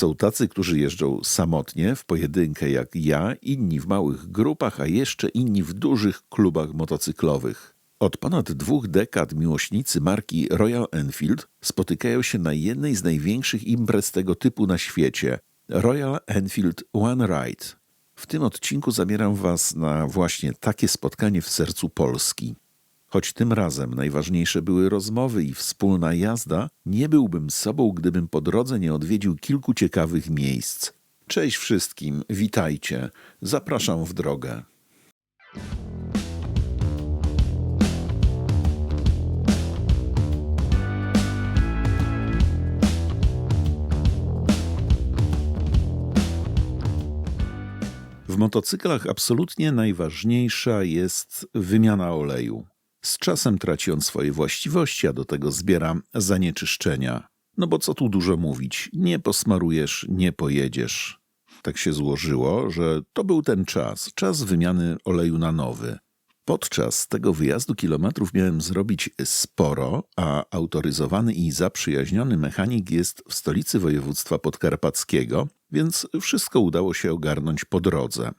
Są tacy, którzy jeżdżą samotnie, w pojedynkę jak ja, inni w małych grupach, a jeszcze inni w dużych klubach motocyklowych. Od ponad dwóch dekad miłośnicy marki Royal Enfield spotykają się na jednej z największych imprez tego typu na świecie Royal Enfield One Ride. W tym odcinku zabieram Was na właśnie takie spotkanie w sercu Polski. Choć tym razem najważniejsze były rozmowy i wspólna jazda, nie byłbym sobą, gdybym po drodze nie odwiedził kilku ciekawych miejsc. Cześć wszystkim, witajcie, zapraszam w drogę. W motocyklach absolutnie najważniejsza jest wymiana oleju. Z czasem traci on swoje właściwości, a do tego zbiera zanieczyszczenia. No bo co tu dużo mówić, nie posmarujesz, nie pojedziesz. Tak się złożyło, że to był ten czas, czas wymiany oleju na nowy. Podczas tego wyjazdu kilometrów miałem zrobić sporo, a autoryzowany i zaprzyjaźniony mechanik jest w stolicy województwa podkarpackiego, więc wszystko udało się ogarnąć po drodze.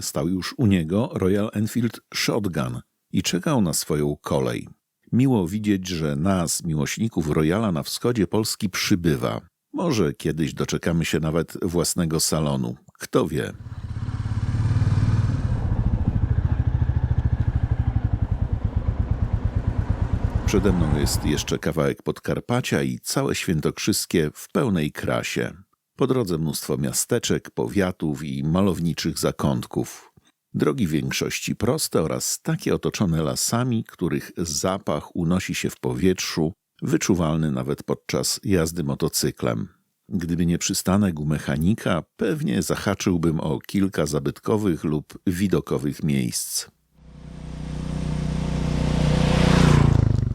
Stał już u niego Royal Enfield Shotgun i czekał na swoją kolej. Miło widzieć, że nas, miłośników Royala na wschodzie Polski, przybywa. Może kiedyś doczekamy się nawet własnego salonu. Kto wie? Przede mną jest jeszcze kawałek Podkarpacia i całe Świętokrzyskie w pełnej krasie. Po drodze mnóstwo miasteczek, powiatów i malowniczych zakątków. Drogi w większości proste oraz takie otoczone lasami, których zapach unosi się w powietrzu, wyczuwalny nawet podczas jazdy motocyklem. Gdyby nie przystanek u mechanika, pewnie zahaczyłbym o kilka zabytkowych lub widokowych miejsc.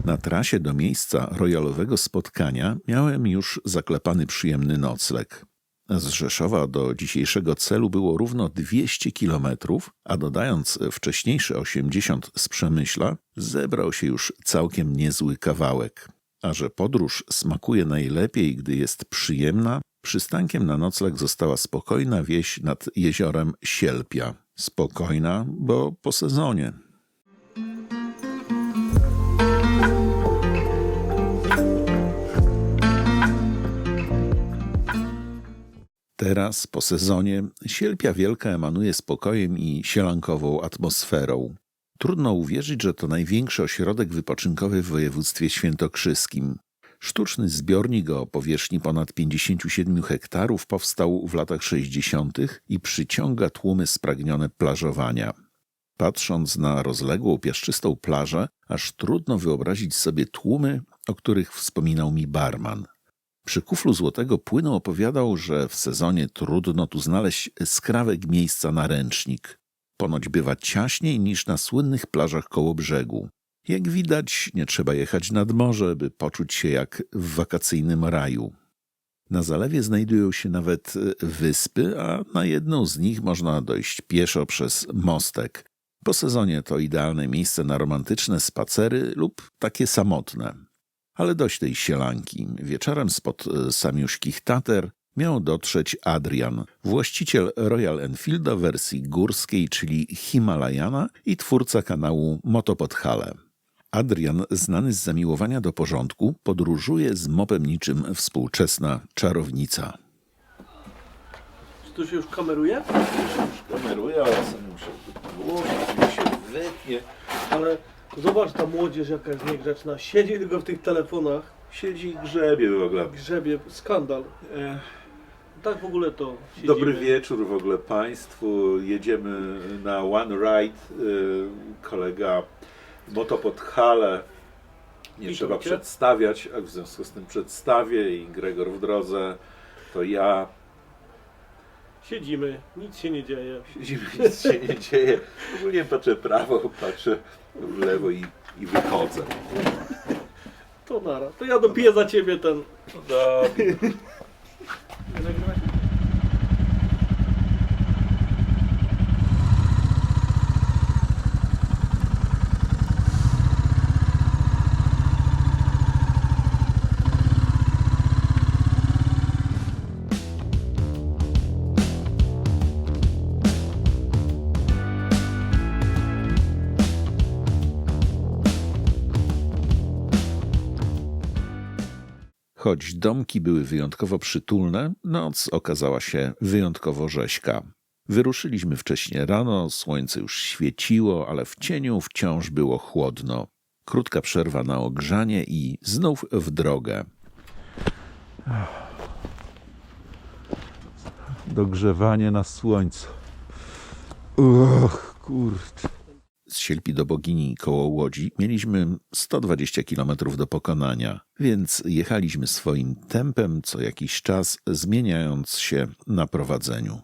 Na trasie do miejsca royalowego spotkania miałem już zaklepany przyjemny nocleg. Z Rzeszowa do dzisiejszego celu było równo 200 kilometrów, a dodając wcześniejsze 80 z Przemyśla, zebrał się już całkiem niezły kawałek. A że podróż smakuje najlepiej, gdy jest przyjemna, przystankiem na nocleg została spokojna wieś nad jeziorem Sielpia. Spokojna, bo po sezonie. Teraz, po sezonie, Sielpia Wielka emanuje spokojem i sielankową atmosferą. Trudno uwierzyć, że to największy ośrodek wypoczynkowy w województwie świętokrzyskim. Sztuczny zbiornik o powierzchni ponad 57 hektarów powstał w latach 60. i przyciąga tłumy spragnione plażowania. Patrząc na rozległą, piaszczystą plażę, aż trudno wyobrazić sobie tłumy, o których wspominał mi barman. Przy kuflu złotego płynu opowiadał, że w sezonie trudno tu znaleźć skrawek miejsca na ręcznik. Ponoć bywa ciaśniej niż na słynnych plażach koło brzegu. Jak widać, nie trzeba jechać nad morze, by poczuć się jak w wakacyjnym raju. Na zalewie znajdują się nawet wyspy, a na jedną z nich można dojść pieszo przez mostek. Po sezonie to idealne miejsce na romantyczne spacery lub takie samotne. Ale dość tej sielanki. Wieczorem spod e, samiuszkich Tater miał dotrzeć Adrian, właściciel Royal Enfielda wersji górskiej, czyli Himalajana i twórca kanału Motopodhale. Adrian, znany z zamiłowania do porządku, podróżuje z mopem niczym współczesna czarownica. Czy to się już kameruje? Kameruje, ale sam muszę włożyć, się wytnie. Ale zobacz ta młodzież jaka jest niegrzeczna. Siedzi tylko w tych telefonach, Siedzi i grzebie w ogóle. grzebie, skandal. E, Tak w ogóle to siedzimy. Dobry wieczór w ogóle Państwu. Jedziemy na One Ride. Y, Kolega Moto pod Hale. Nie Witam trzeba cię. przedstawiać, a w związku z tym przedstawię i Gregor w drodze. To ja. Siedzimy, nic się nie dzieje. Siedzimy, nic się nie dzieje. Ogólnie patrzę prawo, patrzę w lewo i, i wychodzę. To nara. To ja dopiję za ciebie ten. Dobrze. Choć domki były wyjątkowo przytulne, noc okazała się wyjątkowo rzeźka. Wyruszyliśmy wcześnie rano, słońce już świeciło, ale w cieniu wciąż było chłodno. Krótka przerwa na ogrzanie i znów w drogę. Dogrzewanie na słońcu. Uch, kurczę. Z Sielpi do Bogini koło Łodzi mieliśmy 120 km do pokonania, więc jechaliśmy swoim tempem co jakiś czas, zmieniając się na prowadzeniu.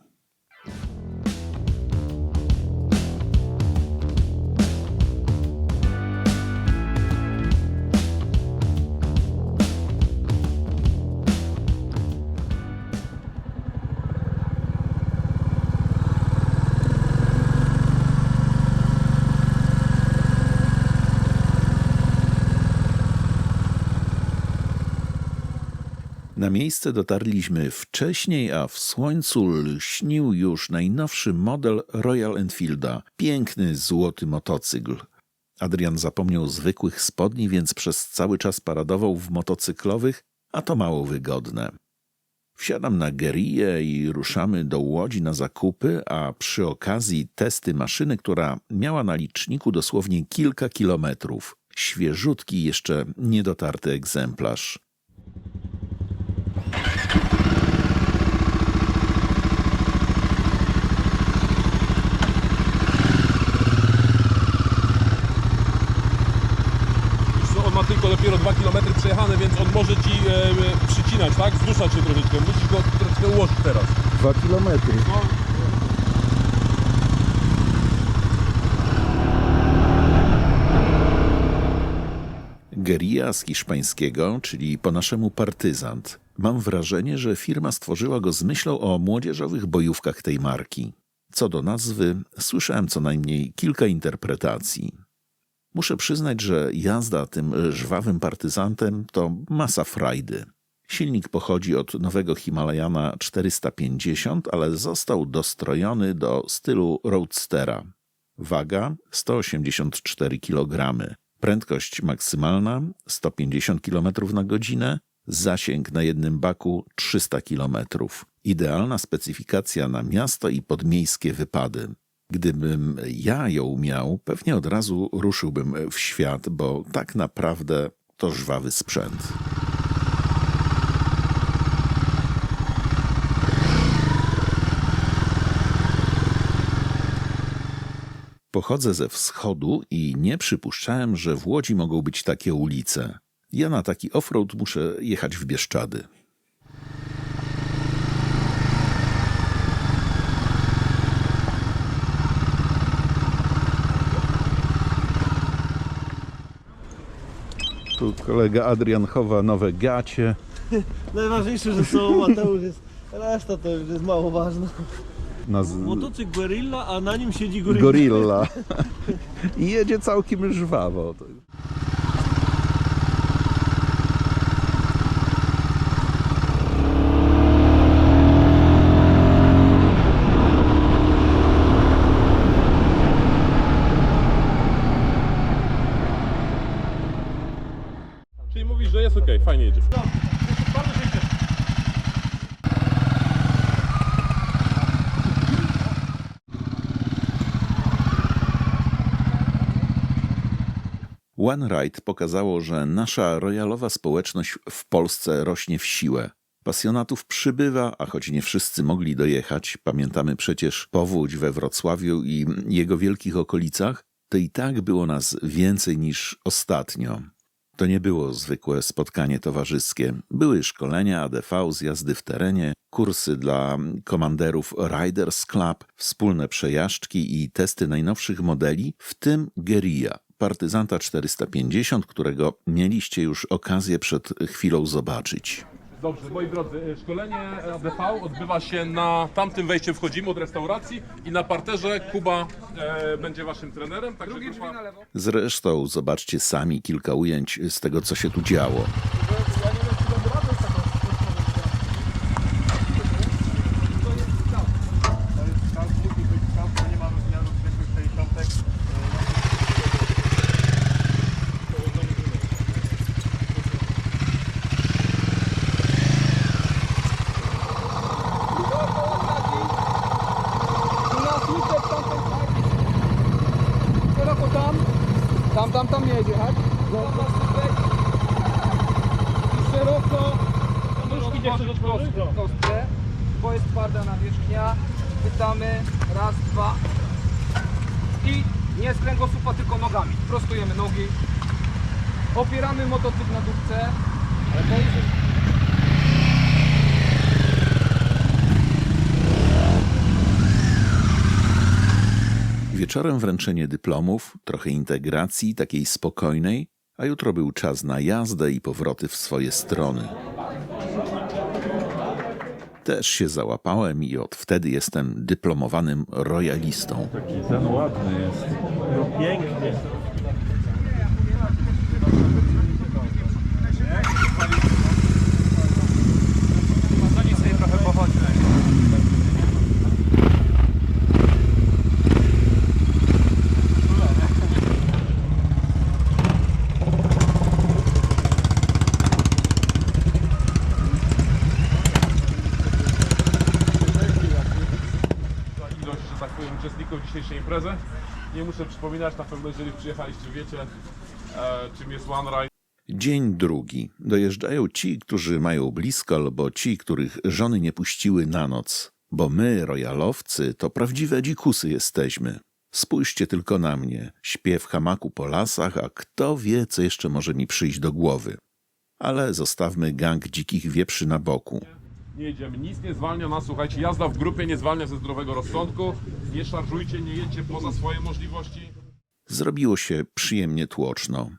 Na miejsce dotarliśmy wcześniej, a w słońcu lśnił już najnowszy model Royal Enfielda. Piękny, złoty motocykl. Adrian zapomniał zwykłych spodni, więc przez cały czas paradował w motocyklowych, a to mało wygodne. Wsiadam na Gerię i ruszamy do Łodzi na zakupy, a przy okazji testy maszyny, która miała na liczniku dosłownie kilka kilometrów. Świeżutki, jeszcze niedotarty egzemplarz. Ma tylko dopiero 2 km przejechane, więc on może ci e, e, przycinać, tak? Zduszać się troszeczkę. Musisz go troszeczkę ułożyć teraz. Dwa kilometry. No, Guerilla z hiszpańskiego, czyli po naszemu partyzant. Mam wrażenie, że firma stworzyła go z myślą o młodzieżowych bojówkach tej marki. Co do nazwy, słyszałem co najmniej kilka interpretacji. Muszę przyznać, że jazda tym żwawym partyzantem to masa frajdy. Silnik pochodzi od nowego Himalajana 450, ale został dostrojony do stylu Roadstera. Waga 184 kg. Prędkość maksymalna 150 km na godzinę, zasięg na jednym baku 300 km. Idealna specyfikacja na miasto i podmiejskie wypady. Gdybym ja ją miał, pewnie od razu ruszyłbym w świat, bo tak naprawdę to żwawy sprzęt. Pochodzę ze wschodu i nie przypuszczałem, że w Łodzi mogą być takie ulice. Ja na taki offroad muszę jechać w Bieszczady. Tu kolega Adrian chowa nowe gacie. Najważniejsze, że są Mateusz jest. Reszta to już jest mało ważna. Na z... Motocykl Guerilla, a na nim siedzi gorilla. Gorilla. I jedzie całkiem żwawo. To- czyli mówisz, że jest ok, fajnie jedziesz. One Ride pokazało, że nasza royalowa społeczność w Polsce rośnie w siłę. Pasjonatów przybywa, a choć nie wszyscy mogli dojechać, pamiętamy przecież powódź we Wrocławiu i jego wielkich okolicach, to i tak było nas więcej niż ostatnio. To nie było zwykłe spotkanie towarzyskie. Były szkolenia ADV z jazdy w terenie, kursy dla komanderów Riders Club, wspólne przejażdżki i testy najnowszych modeli, w tym Guerilla, partyzanta 450, którego mieliście już okazję przed chwilą zobaczyć. Dobrze, moi drodzy, e, szkolenie ADV odbywa się na tamtym wejściu, wchodzimy od restauracji i na parterze Kuba e, będzie waszym trenerem. Także grupa... Zresztą zobaczcie sami kilka ujęć z tego, co się tu działo. I szeroko. Nóżki nie chcesz kostkę, bo jest twarda nawierzchnia. Chwytamy, raz, dwa. I nie z kręgosłupa, tylko nogami. Prostujemy nogi, opieramy motocykl na dupce. Wieczorem wręczenie dyplomów, trochę integracji, takiej spokojnej, a jutro był czas na jazdę i powroty w swoje strony. Też się załapałem i od wtedy jestem dyplomowanym royalistą. Ten ładny jest. No pięknie. To nic sobie trochę pochodzi. za ilość, że tak powiem, uczestników dzisiejszej imprezy. Muszę przypominać, na pewno jeżeli przyjechaliście wiecie, e, czym jest One Ride. Dzień drugi. Dojeżdżają ci, którzy mają blisko, albo ci, których żony nie puściły na noc. Bo my, royalowcy, to prawdziwe dzikusy jesteśmy. Spójrzcie tylko na mnie. Śpię w hamaku po lasach, a kto wie, co jeszcze może mi przyjść do głowy. Ale zostawmy gang dzikich wieprzy na boku. Nie jedziemy, nic nie zwalnia nas, słuchajcie, jazda w grupie nie zwalnia ze zdrowego rozsądku. Nie szarżujcie, nie jedźcie poza swoje możliwości. Zrobiło się przyjemnie tłoczno.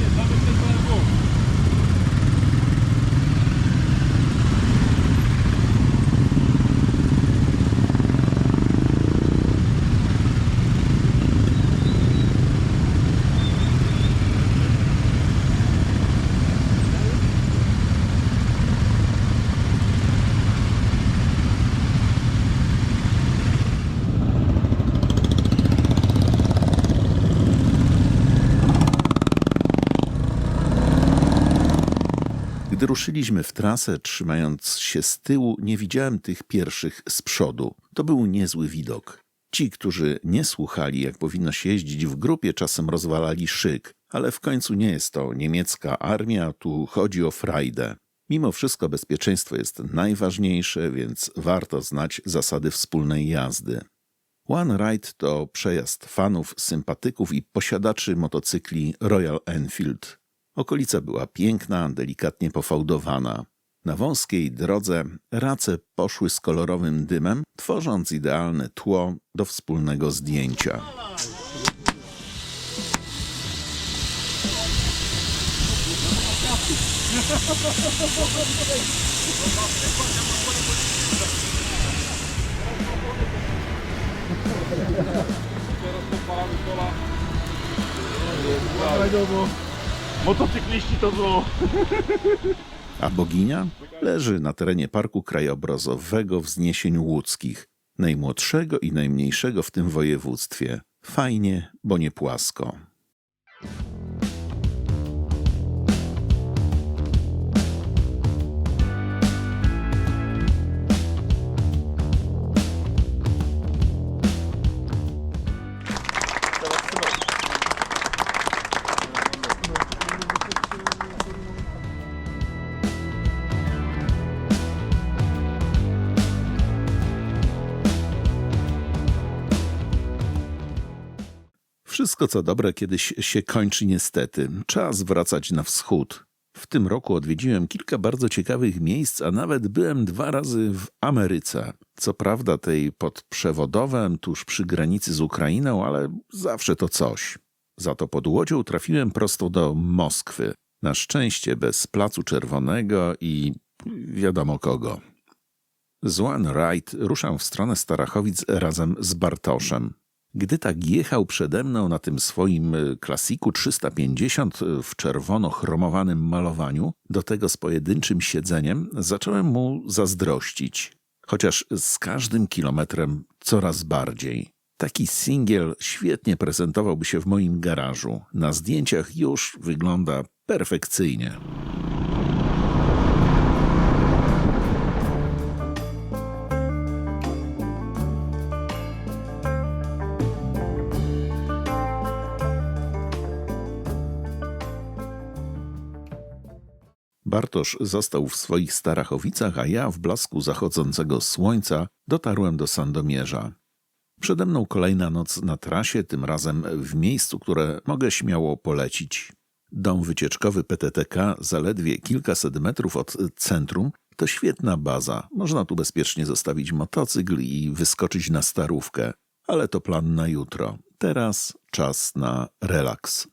Jedziemy przez BMW. Gdy ruszyliśmy w trasę, trzymając się z tyłu, nie widziałem tych pierwszych z przodu. To był niezły widok. Ci, którzy nie słuchali, jak powinno się jeździć w grupie, czasem rozwalali szyk, ale w końcu nie jest to niemiecka armia, tu chodzi o frajdę. Mimo wszystko bezpieczeństwo jest najważniejsze, więc warto znać zasady wspólnej jazdy. One Ride to przejazd fanów, sympatyków i posiadaczy motocykli Royal Enfield. Okolica była piękna, delikatnie pofałdowana. Na wąskiej drodze race poszły z kolorowym dymem, tworząc idealne tło do wspólnego zdjęcia. Teraz podpalamy kola. Motocykliści to zło. A boginia leży na terenie Parku Krajobrazowego Wzniesień Łódzkich, najmłodszego i najmniejszego w tym województwie. Fajnie, bo nie płasko. Wszystko co dobre kiedyś się kończy niestety. Czas wracać na wschód. W tym roku odwiedziłem kilka bardzo ciekawych miejsc, a nawet byłem dwa razy w Ameryce. Co prawda tej pod przewodowem, tuż przy granicy z Ukrainą, ale zawsze to coś. Za to pod łodzią trafiłem prosto do Moskwy. Na szczęście bez Placu Czerwonego i wiadomo kogo. Z One Ride ruszam w stronę Starachowic razem z Bartoszem. Gdy tak jechał przede mną na tym swoim y, klasiku 350 w czerwono-chromowanym malowaniu, do tego z pojedynczym siedzeniem, zacząłem mu zazdrościć. Chociaż z każdym kilometrem coraz bardziej. Taki singiel świetnie prezentowałby się w moim garażu. Na zdjęciach już wygląda perfekcyjnie. Bartosz został w swoich Starachowicach, a ja w blasku zachodzącego słońca dotarłem do Sandomierza. Przede mną kolejna noc na trasie, tym razem w miejscu, które mogę śmiało polecić. Dom wycieczkowy PTTK, zaledwie kilkaset metrów od centrum, to świetna baza. Można tu bezpiecznie zostawić motocykl i wyskoczyć na starówkę, ale to plan na jutro. Teraz czas na relaks.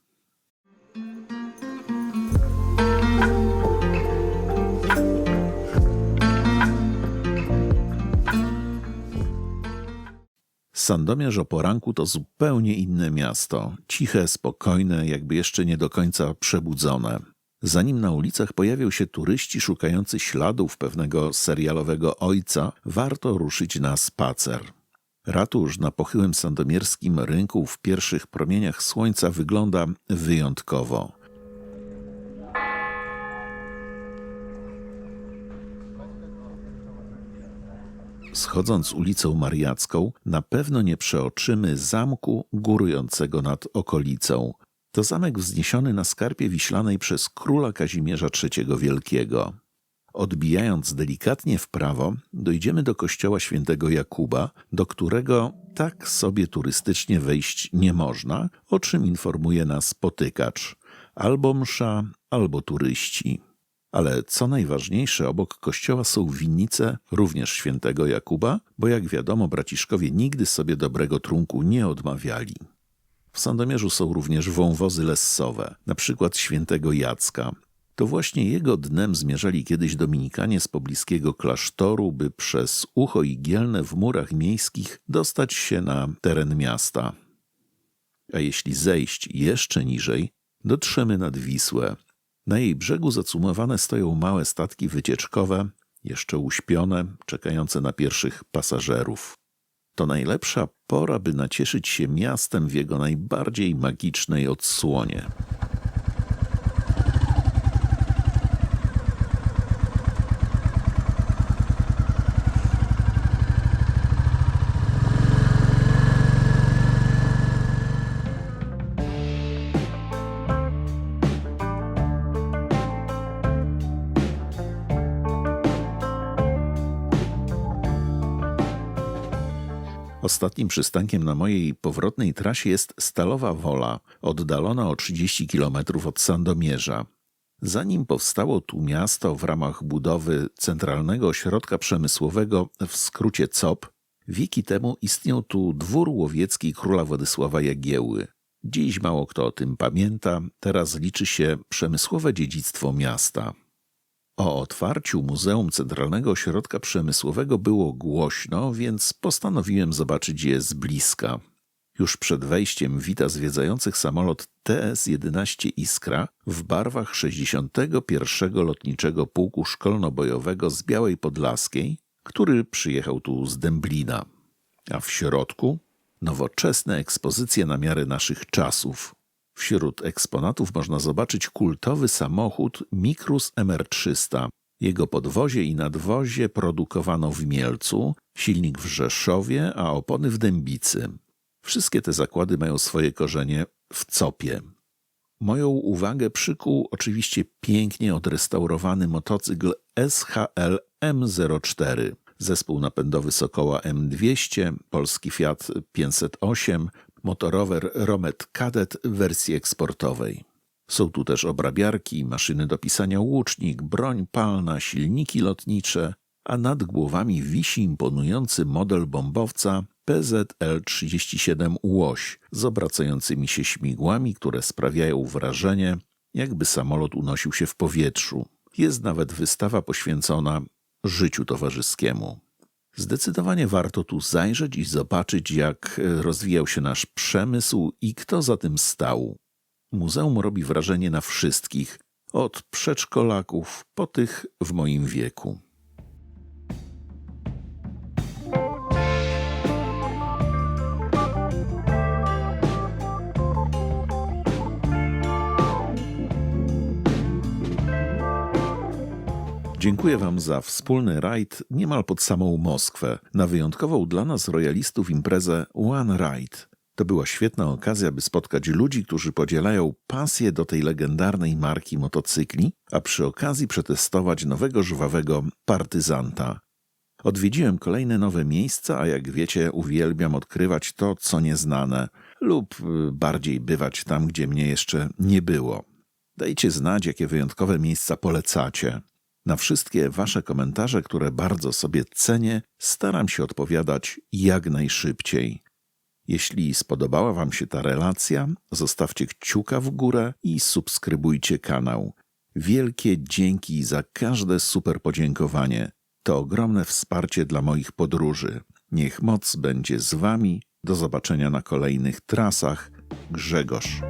Sandomierz o poranku to zupełnie inne miasto. Ciche, spokojne, jakby jeszcze nie do końca przebudzone. Zanim na ulicach pojawią się turyści szukający śladów pewnego serialowego ojca, warto ruszyć na spacer. Ratusz na pochyłym sandomierskim rynku w pierwszych promieniach słońca wygląda wyjątkowo. Schodząc ulicą Mariacką, na pewno nie przeoczymy zamku górującego nad okolicą. To zamek wzniesiony na skarpie wiślanej przez króla Kazimierza III Wielkiego. Odbijając delikatnie w prawo, dojdziemy do kościoła świętego Jakuba, do którego tak sobie turystycznie wejść nie można, o czym informuje nas potykacz. Albo msza, albo turyści. Ale co najważniejsze, obok kościoła są winnice również świętego Jakuba, bo jak wiadomo, braciszkowie nigdy sobie dobrego trunku nie odmawiali. W Sandomierzu są również wąwozy lessowe, na przykład świętego Jacka. To właśnie jego dnem zmierzali kiedyś dominikanie z pobliskiego klasztoru, by przez ucho igielne w murach miejskich dostać się na teren miasta. A jeśli zejść jeszcze niżej, dotrzemy nad Wisłę, na jej brzegu zacumowane stoją małe statki wycieczkowe, jeszcze uśpione, czekające na pierwszych pasażerów. To najlepsza pora, by nacieszyć się miastem w jego najbardziej magicznej odsłonie. Ostatnim przystankiem na mojej powrotnej trasie jest Stalowa Wola, oddalona o 30 km od Sandomierza. Zanim powstało tu miasto w ramach budowy Centralnego Ośrodka Przemysłowego, w skrócie COP, wieki temu istniał tu dwór łowiecki króla Władysława Jagieły. Dziś mało kto o tym pamięta, teraz liczy się przemysłowe dziedzictwo miasta. O otwarciu Muzeum Centralnego Ośrodka Przemysłowego było głośno, więc postanowiłem zobaczyć je z bliska. Już przed wejściem wita zwiedzających samolot TS-11 Iskra w barwach 61. Lotniczego Pułku Szkolno-Bojowego z Białej Podlaskiej, który przyjechał tu z Dęblina. A w środku nowoczesne ekspozycje na miarę naszych czasów. Wśród eksponatów można zobaczyć kultowy samochód Mikrus MR300. Jego podwozie i nadwozie produkowano w Mielcu, silnik w Rzeszowie, a opony w Dębicy. Wszystkie te zakłady mają swoje korzenie w Copie. Moją uwagę przykuł oczywiście pięknie odrestaurowany motocykl SHL M04. Zespół napędowy Sokoła M200, polski Fiat 508, motorower Romet Cadet w wersji eksportowej. Są tu też obrabiarki, maszyny do pisania łucznik, broń palna, silniki lotnicze, a nad głowami wisi imponujący model bombowca PZL-37 Łoś z obracającymi się śmigłami, które sprawiają wrażenie, jakby samolot unosił się w powietrzu. Jest nawet wystawa poświęcona życiu towarzyskiemu. Zdecydowanie warto tu zajrzeć i zobaczyć, jak e, rozwijał się nasz przemysł i kto za tym stał. Muzeum robi wrażenie na wszystkich, od przedszkolaków po tych w moim wieku. Dziękuję Wam za wspólny rajd niemal pod samą Moskwę, na wyjątkową dla nas royalistów imprezę One Ride. To była świetna okazja, by spotkać ludzi, którzy podzielają pasję do tej legendarnej marki motocykli, a przy okazji przetestować nowego żwawego partyzanta. Odwiedziłem kolejne nowe miejsca, a jak wiecie, uwielbiam odkrywać to, co nieznane, lub y, bardziej bywać tam, gdzie mnie jeszcze nie było. Dajcie znać, jakie wyjątkowe miejsca polecacie. Na wszystkie Wasze komentarze, które bardzo sobie cenię, staram się odpowiadać jak najszybciej. Jeśli spodobała Wam się ta relacja, zostawcie kciuka w górę i subskrybujcie kanał. Wielkie dzięki za każde super podziękowanie. To ogromne wsparcie dla moich podróży. Niech moc będzie z Wami. Do zobaczenia na kolejnych trasach. Grzegorz.